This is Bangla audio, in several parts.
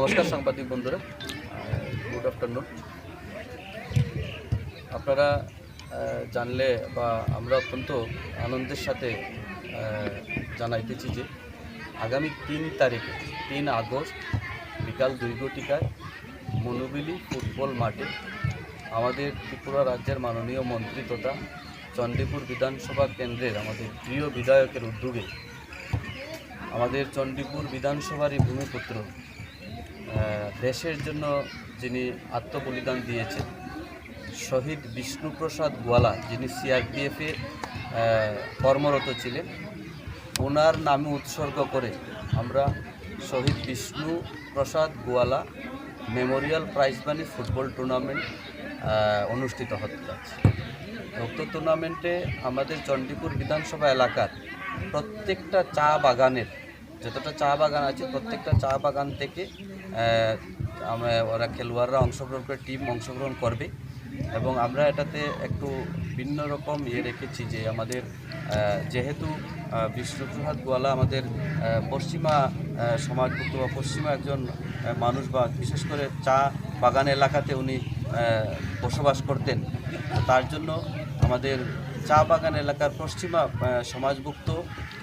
নমস্কার সাংবাদিক বন্ধুরা গুড আফটারনুন আপনারা জানলে বা আমরা অত্যন্ত আনন্দের সাথে জানাইতেছি যে আগামী তিন তারিখে, তিন আগস্ট, বিকাল দুই ঘটিকায় মনুবিলি ফুটবল মাঠে আমাদের ত্রিপুরা রাজ্যের মাননীয় মন্ত্রী তথা চণ্ডীপুর বিধানসভা কেন্দ্রের আমাদের প্রিয় বিধায়কের উদ্যোগে আমাদের চণ্ডীপুর বিধানসভার এই ভূমিপুত্র দেশের জন্য যিনি আত্মবলিদান দিয়েছেন, শহীদ বিষ্ণুপ্রসাদ গোয়ালা যিনি সিআরপিএফে কর্মরত ছিলেন, ওনার নামে উৎসর্গ করে আমরা শহীদ Bishnu Prasad Goala memorial prize money football tournament অনুষ্ঠিত হতে যাচ্ছে। উক্ত টুর্নামেন্টে আমাদের চণ্ডীপুর বিধানসভা এলাকার প্রত্যেকটা চা বাগানের, যতটা চা বাগান আছে, প্রত্যেকটা চা বাগান থেকে আমরা, ওরা খেলোয়াড়রা অংশগ্রহণ করে টিম অংশগ্রহণ করবে। এবং আমরা এটাতে একটু ভিন্ন রকম ইয়ে রেখেছি যে আমাদের যেহেতু বিষ্ণুপ্রসাদ গোয়ালা আমাদের পশ্চিমা সমাজভুক্ত বা পশ্চিমা একজন মানুষ বা বিশেষ করে চা বাগান এলাকাতে উনি বসবাস করতেন। তার জন্য আমাদের চা বাগান এলাকার পশ্চিমা সমাজভুক্ত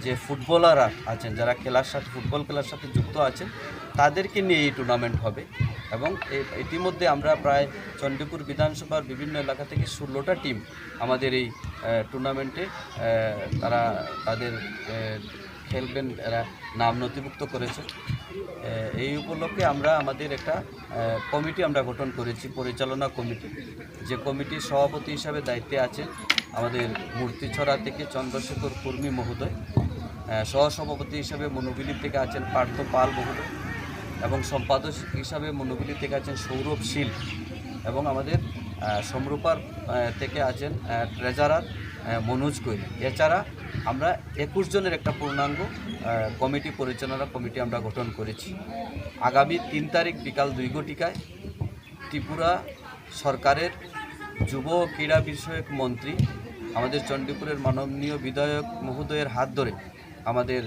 যে ফুটবলাররা আছেন, যারা খেলার সাথে, ফুটবল খেলার সাথে যুক্ত আছেন, তাদেরকে নিয়ে এই টুর্নামেন্ট হবে। এবং ইতিমধ্যে আমরা প্রায় চণ্ডীপুর বিধানসভার বিভিন্ন এলাকা থেকে ষোলোটা টিম আমাদের এই টুর্নামেন্টে তারা তাদের খেলবেন, এরা নাম নথিভুক্ত করেছে। এই উপলক্ষে আমরা আমাদের একটা কমিটি আমরা গঠন করেছি, পরিচালনা কমিটি। যে কমিটির সভাপতি হিসাবে দায়িত্বে আছেন আমাদের মূর্তিছড়া থেকে চন্দ্রশেখর কুর্মী মহোদয় সহসভাপতি হিসাবে মনোবিলি থেকে আছেন পার্থ পাল মহোদয় এবং সম্পাদক হিসাবে মনোবিলি থেকে আছেন সৌরভ শীল এবং আমাদের সমরূপার থেকে আছেন ট্রেজারার মনোজ কৈল এছাড়া আমরা একুশ জনের একটা পূর্ণাঙ্গ কমিটি পরিচালনা কমিটি আমরা গঠন করেছি। আগামী তিন তারিখ বিকাল দুই ঘটিকায় ত্রিপুরা সরকারের যুব ক্রীড়া বিষয়ক মন্ত্রী আমাদের চণ্ডীপুরের মাননীয় বিধায়ক মহোদয়ের হাত ধরে আমাদের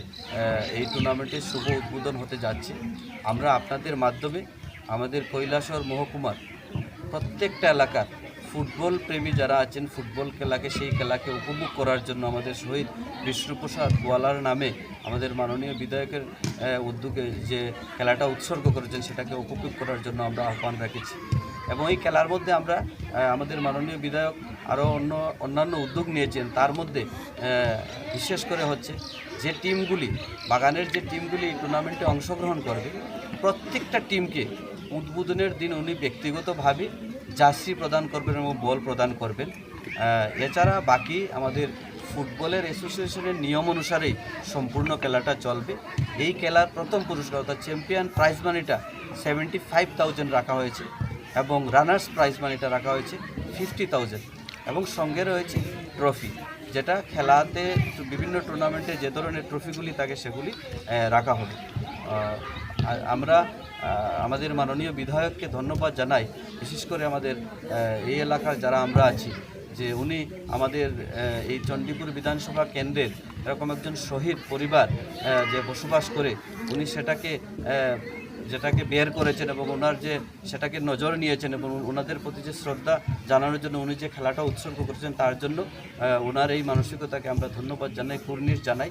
এই টুর্নামেন্টের শুভ উদ্বোধন হতে যাচ্ছে। আমরা আপনাদের মাধ্যমে আমাদের কৈলাসর মহকুমার প্রত্যেকটা এলাকার ফুটবল প্রেমী যারা আছেন, ফুটবল খেলাকে, সেই খেলাকে উপভোগ করার জন্য আমাদের শহীদ বিষ্ণুপ্রসাদ গোয়ালার নামে আমাদের মাননীয় বিধায়কের উদ্যোগে যে খেলাটা উৎসর্গ করেছেন, সেটাকে উপভোগ করার জন্য আমরা আহ্বান রেখেছি। এবং এই খেলার মধ্যে আমরা আমাদের মাননীয় বিধায়ক আরও অন্য অন্যান্য উদ্যোগ নিয়েছেন, তার মধ্যে বিশেষ করে হচ্ছে যে টিমগুলি, বাগানের যে টিমগুলি টুর্নামেন্টে অংশগ্রহণ করবে, প্রত্যেকটা টিমকে উদ্বোধনের দিন উনি ব্যক্তিগতভাবে জার্সি প্রদান করবেন এবং বল প্রদান করবেন। এছাড়া বাকি আমাদের ফুটবলের অ্যাসোসিয়েশনের নিয়ম অনুসারেই সম্পূর্ণ খেলাটা চলবে। এই খেলার প্রথম পুরস্কার অর্থাৎ চ্যাম্পিয়ন প্রাইজ মানিটা সেভেন্টি ফাইভ থাউজেন্ড রাখা হয়েছে এবং রানার্স প্রাইজ মানিটা রাখা হয়েছে ফিফটি থাউজেন্ড। এবং সঙ্গে রয়েছে ট্রফি, যেটা খেলাতে বিভিন্ন টুর্নামেন্টে যে ধরনের ট্রফিগুলি থাকে সেগুলি রাখা হবে। আমরা আমাদের মাননীয় বিধায়ককে ধন্যবাদ জানাই, বিশেষ করে আমাদের এই এলাকার যারা আমরা আছি, যে উনি আমাদের এই চণ্ডীপুর বিধানসভা কেন্দ্রের এরকম একজন শহীদ পরিবার যে বসবাস করে, উনি সেটাকে যেটাকে বের করেছেন এবং ওনার যে সেটাকে নজর নিয়েছেন এবং ওনাদের প্রতি যে শ্রদ্ধা জানানোর জন্য উনি যে খেলাটা উৎসর্গ করেছেন, তার জন্য ওনার এই মানসিকতাকে আমরা ধন্যবাদ জানাই, কুর্নিশ জানাই।